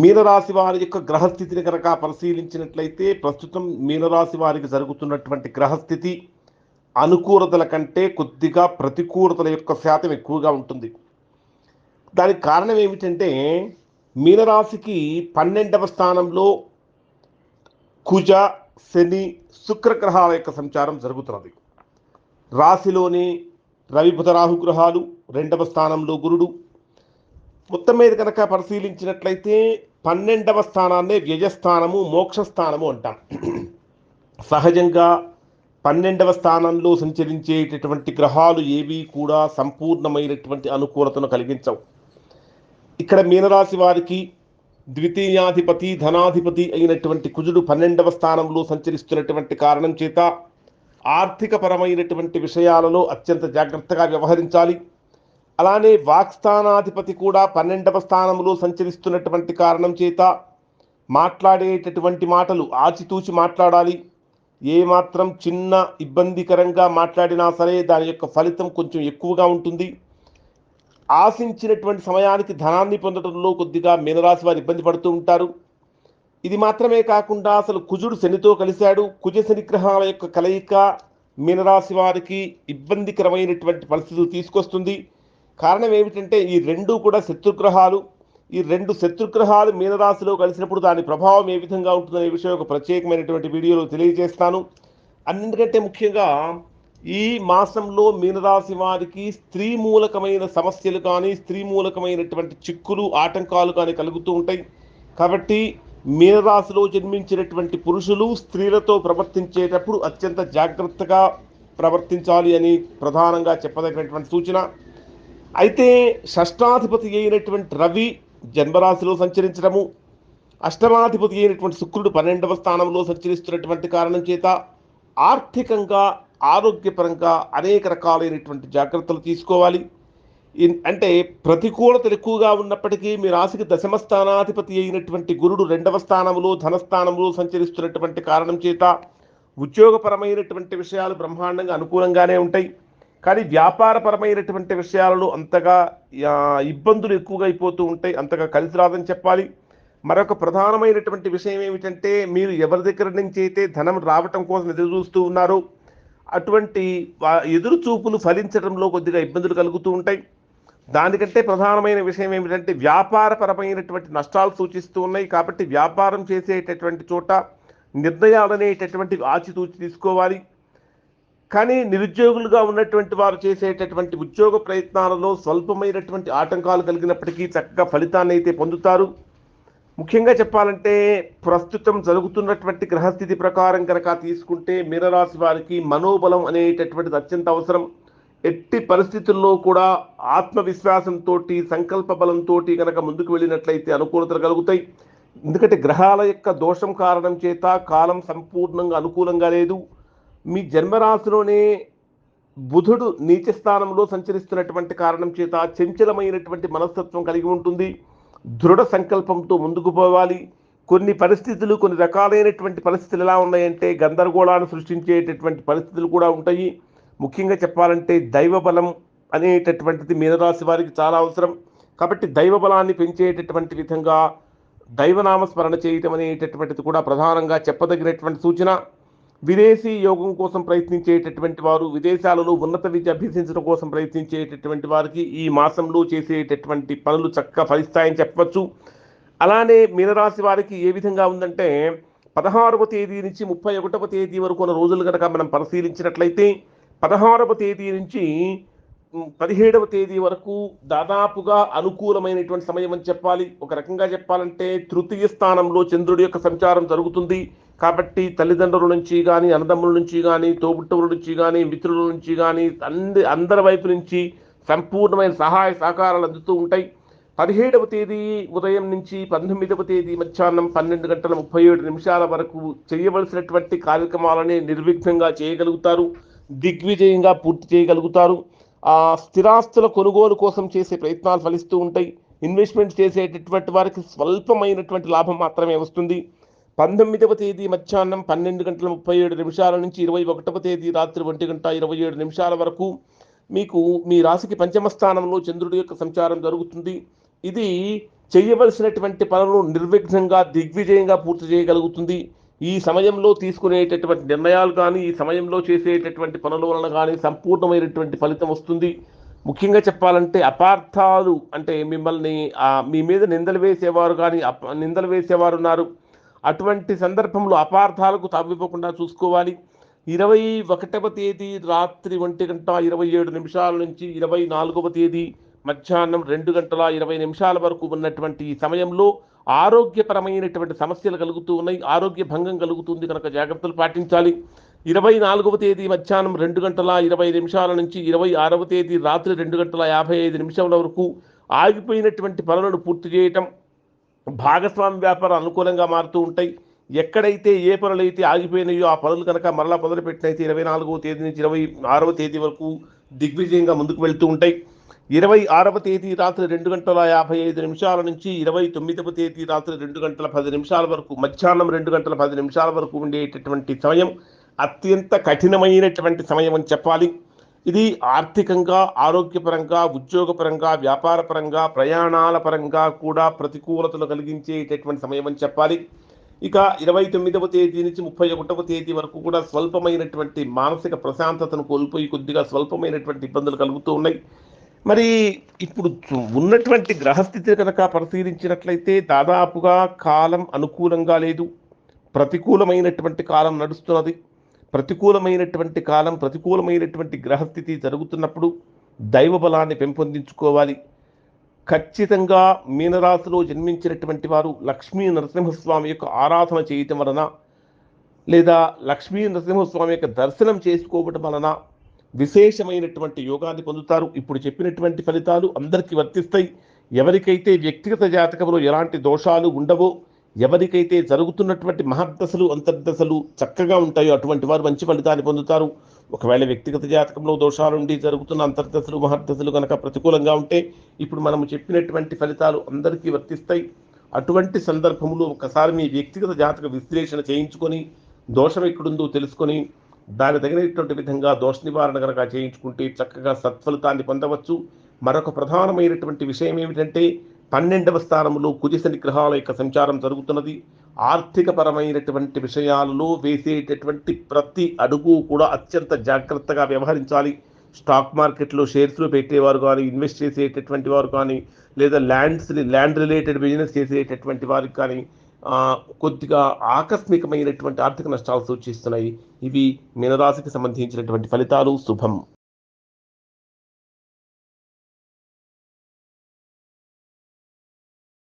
మీనరాశి వారి యొక్క గ్రహస్థితిని కనుక పరిశీలించినట్లయితే ప్రస్తుతం మీనరాశి వారికి జరుగుతున్నటువంటి గ్రహస్థితి అనుకూలతల కంటే కొద్దిగా ప్రతికూలతల యొక్క శాతం ఎక్కువగా ఉంటుంది. దానికి కారణం ఏమిటంటే మీనరాశికి పన్నెండవ స్థానంలో కుజ శని శుక్ర గ్రహాల యొక్క సంచారం జరుగుతున్నది. రాశిలోని రవి బుధరాహు గ్రహాలు రెండవ స్థానంలో గురుడు మొత్తం మీద కనుక పరిశీలించినట్లయితే పన్నెండవ స్థానాన్నే వ్యయస్థానము మోక్షస్థానము అంటాం సహజంగా పన్నెండవ స్థానంలో సంచరించేటటువంటి గ్రహాలు ఏవి కూడా సంపూర్ణమైనటువంటి అనుకూలతను కలిగించవు. ఇక్కడ మీనరాశి వారికి ద్వితీయాధిపతి ధనాధిపతి అయినటువంటి కుజుడు పన్నెండవ స్థానంలో సంచరిస్తున్నటువంటి కారణం చేత ఆర్థిక పరమైనటువంటి విషయాలలో అత్యంత జాగ్రత్తగా వ్యవహరించాలి. అలానే వాక్స్థానాధిపతి కూడా పన్నెండవ స్థానంలో సంచరిస్తున్నటువంటి కారణం చేత మాట్లాడేటటువంటి మాటలు ఆచితూచి మాట్లాడాలి. ఏమాత్రం చిన్న ఇబ్బందికరంగా మాట్లాడినా సరే దాని యొక్క ఫలితం కొంచెం ఎక్కువగా ఉంటుంది. ఆశించినటువంటి సమయానికి ధనాన్ని పొందడంలో కొద్దిగా మీనరాశి వారు ఇబ్బంది పడుతూ ఉంటారు. ఇది మాత్రమే కాకుండా అసలు కుజుడు శనితో కలిశాడు. కుజ శనిగ్రహాల యొక్క కలయిక మీనరాశి వారికి ఇబ్బందికరమైనటువంటి పరిస్థితులు తీసుకొస్తుంది. కారణం ఏమిటంటే ఈ రెండు కూడా శత్రుగ్రహాలు ఈ రెండు శత్రుగ్రహాలు మీనరాశిలో కలిసినప్పుడు దాని ప్రభావం ఏ విధంగా ఉంటుందనే విషయం ఒక ప్రత్యేకమైనటువంటి వీడియోలో తెలియజేస్తాను. అన్నింటికంటే ముఖ్యంగా ఈ మాసంలో మీనరాశి వారికి స్త్రీ మూలకమైన సమస్యలు కానీ స్త్రీ మూలకమైనటువంటి చిక్కులు ఆటంకాలు కానీ కలుగుతూ ఉంటాయి. కాబట్టి మీనరాశిలో జన్మించినటువంటి పురుషులు స్త్రీలతో ప్రవర్తించేటప్పుడు అత్యంత జాగ్రత్తగా ప్రవర్తించాలి అని ప్రధానంగా చెప్పదగినటువంటి సూచన. అయితే షష్టాధిపతి అయినటువంటి రవి జన్మరాశిలో సంచరించడము అష్టమాధిపతి అయినటువంటి శుక్రుడు పన్నెండవ స్థానంలో సంచరిస్తున్నటువంటి కారణం చేత ఆర్థికంగా ఆరోగ్యపరంగా అనేక రకాలైనటువంటి జాగ్రత్తలు తీసుకోవాలి. అంటే ప్రతికూలతలు ఎక్కువగా ఉన్నప్పటికీ మీ రాశికి దశమ స్థానాధిపతి అయినటువంటి గురుడు రెండవ స్థానంలో ధనస్థానంలో సంచరిస్తున్నటువంటి కారణం చేత ఉద్యోగపరమైనటువంటి విషయాలు బ్రహ్మాండంగా అనుకూలంగానే ఉంటాయి. కానీ వ్యాపారపరమైనటువంటి విషయాలలో అంతగా ఇబ్బందులు ఎక్కువగా అయిపోతూ ఉంటాయి అంతగా కలిసి రాదని చెప్పాలి. మరొక ప్రధానమైనటువంటి విషయం ఏమిటంటే మీరు ఎవరి దగ్గర నుంచి అయితే ధనం రావటం కోసం ఎదురు చూస్తూ ఉన్నారో అటువంటి ఎదురు చూపులు ఫలించడంలో కొద్దిగా ఇబ్బందులు కలుగుతూ ఉంటాయి. దానికంటే ప్రధానమైన విషయం ఏమిటంటే వ్యాపారపరమైనటువంటి నష్టాలు సూచిస్తూ ఉన్నాయి కాబట్టి వ్యాపారం చేసేటటువంటి చోట నిర్ణయాలనేటటువంటి ఆచితూచి తీసుకోవాలి. కానీ నిరుద్యోగులుగా ఉన్నటువంటి వారు చేసేటటువంటి ఉద్యోగ ప్రయత్నాలలో స్వల్పమైనటువంటి ఆటంకాలు కలిగినప్పటికీ చక్కగా ఫలితాన్ని అయితే పొందుతారు. ముఖ్యంగా చెప్పాలంటే ప్రస్తుతం జరుగుతున్నటువంటి గ్రహస్థితి ప్రకారం కనుక తీసుకుంటే మీనరాశి వారికి మనోబలం అనేటటువంటిది అత్యంత అవసరం. ఎట్టి పరిస్థితుల్లో కూడా ఆత్మవిశ్వాసంతో సంకల్ప బలంతో కనుక ముందుకు వెళ్ళినట్లయితే అనుకూలతలు కలుగుతాయి. ఎందుకంటే గ్రహాల యొక్క దోషం కారణం చేత కాలం సంపూర్ణంగా అనుకూలంగా లేదు. మీ జన్మరాశిలోనే బుధుడు నీచ స్థానంలో సంచరిస్తున్నటువంటి కారణం చేత చంచలమైనటువంటి మనస్తత్వం కలిగి ఉంటుంది. దృఢ సంకల్పంతో ముందుకు పోవాలి. కొన్ని పరిస్థితులు కొన్ని రకాలైనటువంటి పరిస్థితులు ఎలా ఉన్నాయంటే గందరగోళాన్ని సృష్టించేటటువంటి పరిస్థితులు కూడా ఉంటాయి. ముఖ్యంగా చెప్పాలంటే దైవ బలం అనేటటువంటిది మీనరాశి వారికి చాలా అవసరం. కాబట్టి దైవ బలాన్ని పెంచేటటువంటి విధంగా దైవనామస్మరణ చేయటం అనేటటువంటిది కూడా ప్రధానంగా చెప్పదగినటువంటి సూచన. విదేశీ యోగం కోసం ప్రయత్నించేటటువంటి వారు విదేశాలలో ఉన్నత విద్య అభ్యసించడం కోసం ప్రయత్నించేటటువంటి వారికి ఈ మాసంలో చేసేటటువంటి పనులు చక్కగా ఫలిస్తాయని చెప్పవచ్చు. అలానే మీనరాశి వారికి ఏ విధంగా ఉందంటే పదహారవ తేదీ నుంచి ముప్పై ఒకటవ తేదీ వరకు ఉన్న రోజులు కనుక మనం పరిశీలించినట్లయితే పదహారవ తేదీ నుంచి పదిహేడవ తేదీ వరకు దాదాపుగా అనుకూలమైనటువంటి సమయం అని చెప్పాలి. ఒక రకంగా చెప్పాలంటే తృతీయ స్థానంలో చంద్రుడి యొక్క సంచారం జరుగుతుంది. కాబట్టి తల్లిదండ్రుల నుంచి కానీ అన్నదమ్ముల నుంచి కానీ తోబుట్టువుల నుంచి కానీ మిత్రుల నుంచి కానీ అంది అందరి వైపు నుంచి సంపూర్ణమైన సహాయ సహకారాలు అందుతూ ఉంటాయి. పదిహేడవ తేదీ ఉదయం నుంచి పంతొమ్మిదవ తేదీ మధ్యాహ్నం పన్నెండు గంటల ముప్పై ఏడు నిమిషాల వరకు చేయవలసినటువంటి కార్యక్రమాలని నిర్విఘ్నంగా చేయగలుగుతారు. దిగ్విజయంగా పూర్తి చేయగలుగుతారు. ఆ స్థిరాస్తుల కొనుగోలు కోసం చేసే ప్రయత్నాలు ఫలిస్తూ ఉంటాయి. ఇన్వెస్ట్మెంట్ చేసేటటువంటి వారికి స్వల్పమైనటువంటి లాభం మాత్రమే వస్తుంది. పంతొమ్మిదవ తేదీ మధ్యాహ్నం పన్నెండు గంటల ముప్పై ఏడు నిమిషాల నుంచి ఇరవై ఒకటవ తేదీ రాత్రి ఒంటి గంట ఇరవై ఏడు నిమిషాల వరకు మీకు మీ రాశికి పంచమ స్థానంలో చంద్రుడి యొక్క సంచారం జరుగుతుంది. ఇది చేయవలసినటువంటి పనులు నిర్విఘ్నంగా దిగ్విజయంగా పూర్తి చేయగలుగుతుంది. ఈ సమయంలో తీసుకునేటటువంటి నిర్ణయాలు కానీ ఈ సమయంలో చేసేటటువంటి పనుల వలన కానీ సంపూర్ణమైనటువంటి ఫలితం వస్తుంది. ముఖ్యంగా చెప్పాలంటే అపార్థాలు అంటే మిమ్మల్ని మీ మీద నిందలు వేసేవారు కానీ అప నిందలు వేసేవారు ఉన్నారు అటువంటి సందర్భంలో అపార్థాలకు తావివ్వకుండా చూసుకోవాలి. ఇరవై ఒకటవ తేదీ రాత్రి ఒంటి గంట ఇరవై ఏడు నిమిషాల నుంచి ఇరవై నాలుగవ తేదీ మధ్యాహ్నం రెండు గంటల ఇరవై నిమిషాల వరకు ఉన్నటువంటి ఈ సమయంలో ఆరోగ్యపరమైనటువంటి సమస్యలు కలుగుతూ ఉన్నాయి. ఆరోగ్య భంగం కలుగుతుంది కనుక జాగ్రత్తలు పాటించాలి. ఇరవై నాలుగవ తేదీ మధ్యాహ్నం రెండు గంటల ఇరవై నిమిషాల నుంచి ఇరవై ఆరవ తేదీ రాత్రి రెండు గంటల యాభై ఐదు నిమిషాల వరకు ఆగిపోయినటువంటి పనులను పూర్తి చేయటం భాగస్వామి వ్యాపారం అనుకూలంగా మారుతూ ఉంటాయి. ఎక్కడైతే ఏ పనులైతే ఆగిపోయినాయో ఆ పనులు కనుక మరలా మొదలుపెట్టినైతే ఇరవై నాలుగవ తేదీ నుంచి ఇరవై ఆరవ తేదీ వరకు దిగ్విజయంగా ముందుకు వెళ్తూ ఉంటాయి. ఇరవై ఆరవ తేదీ రాత్రి రెండు గంటల యాభై ఐదు నిమిషాల నుంచి ఇరవై తొమ్మిదవ తేదీ రాత్రి రెండు గంటల పది నిమిషాల వరకు మధ్యాహ్నం రెండు గంటల పది నిమిషాల వరకు ఉండేటటువంటి సమయం అత్యంత కఠినమైనటువంటి సమయం అని చెప్పాలి. ఇది ఆర్థికంగా ఆరోగ్యపరంగా ఉద్యోగపరంగా వ్యాపారపరంగా ప్రయాణాల పరంగా కూడా ప్రతికూలతలు కలిగించేటటువంటి సమయం అని చెప్పాలి. ఇక ఇరవై తొమ్మిదవ తేదీ నుంచి ముప్పై ఒకటవ తేదీ వరకు కూడా స్వల్పమైనటువంటి మానసిక ప్రశాంతతను కోల్పోయి కొద్దిగా స్వల్పమైనటువంటి ఇబ్బందులు కలుగుతూ ఉన్నాయి. మరి ఇప్పుడు ఉన్నటువంటి గ్రహస్థితిని కనుక పరిశీలించినట్లయితే దాదాపుగా కాలం అనుకూలంగా లేదు. ప్రతికూలమైనటువంటి కాలం నడుస్తున్నది. ప్రతికూలమైనటువంటి కాలం ప్రతికూలమైనటువంటి గ్రహస్థితి జరుగుతున్నప్పుడు దైవ బలాన్ని పెంపొందించుకోవాలి. ఖచ్చితంగా మీనరాశిలో జన్మించినటువంటి వారు లక్ష్మీ నరసింహస్వామి యొక్క ఆరాధన చేయటం వలన లేదా లక్ష్మీ నరసింహస్వామి యొక్క దర్శనం చేసుకోవటం వలన విశేషమైనటువంటి యోగాన్ని పొందుతారు. ఇప్పుడు చెప్పినటువంటి ఫలితాలు అందరికీ వర్తిస్తాయి. ఎవరికైతే వ్యక్తిగత జాతకంలో ఎలాంటి దోషాలు ఉండవో ఎవరికైతే జరుగుతున్నటువంటి మహర్దశలు అంతర్దశలు చక్కగా ఉంటాయో అటువంటి వారు మంచి ఫలితాన్ని పొందుతారు. ఒకవేళ వ్యక్తిగత జాతకంలో దోషాలుండి జరుగుతున్న అంతర్దశలు మహర్దశలు కనుక ప్రతికూలంగా ఉంటే ఇప్పుడు మనము చెప్పినటువంటి ఫలితాలు అందరికీ వర్తిస్తాయి. అటువంటి సందర్భంలో ఒకసారి మీ వ్యక్తిగత జాతక విశ్లేషణ చేయించుకొని దోషం ఎక్కడుందో తెలుసుకొని దాని తగినటువంటి విధంగా దోష నివారణ కనుక చేయించుకుంటే చక్కగా సత్ఫలితాన్ని పొందవచ్చు. మరొక ప్రధానమైనటువంటి విషయం ఏమిటంటే పన్నెండవ స్థానంలో కుజశని గ్రహాల యొక్క సంచారం జరుగుతున్నది. ఆర్థిక పరమైనటువంటి విషయాలలో వేసేటటువంటి ప్రతి అడుగు కూడా అత్యంత జాగ్రత్తగా వ్యవహరించాలి. స్టాక్ మార్కెట్లో షేర్స్లో పెట్టేవారు కానీ ఇన్వెస్ట్ చేసేటటువంటి వారు కానీ లేదా ల్యాండ్స్ ల్యాండ్ రిలేటెడ్ బిజినెస్ చేసేటటువంటి వారికి కానీ కొద్దిగా ఆకస్మికమైనటువంటి ఆర్థిక నష్టాలు సూచిస్తున్నాయి. ఇవి మీనరాశికి సంబంధించినటువంటి ఫలితాలు. శుభం.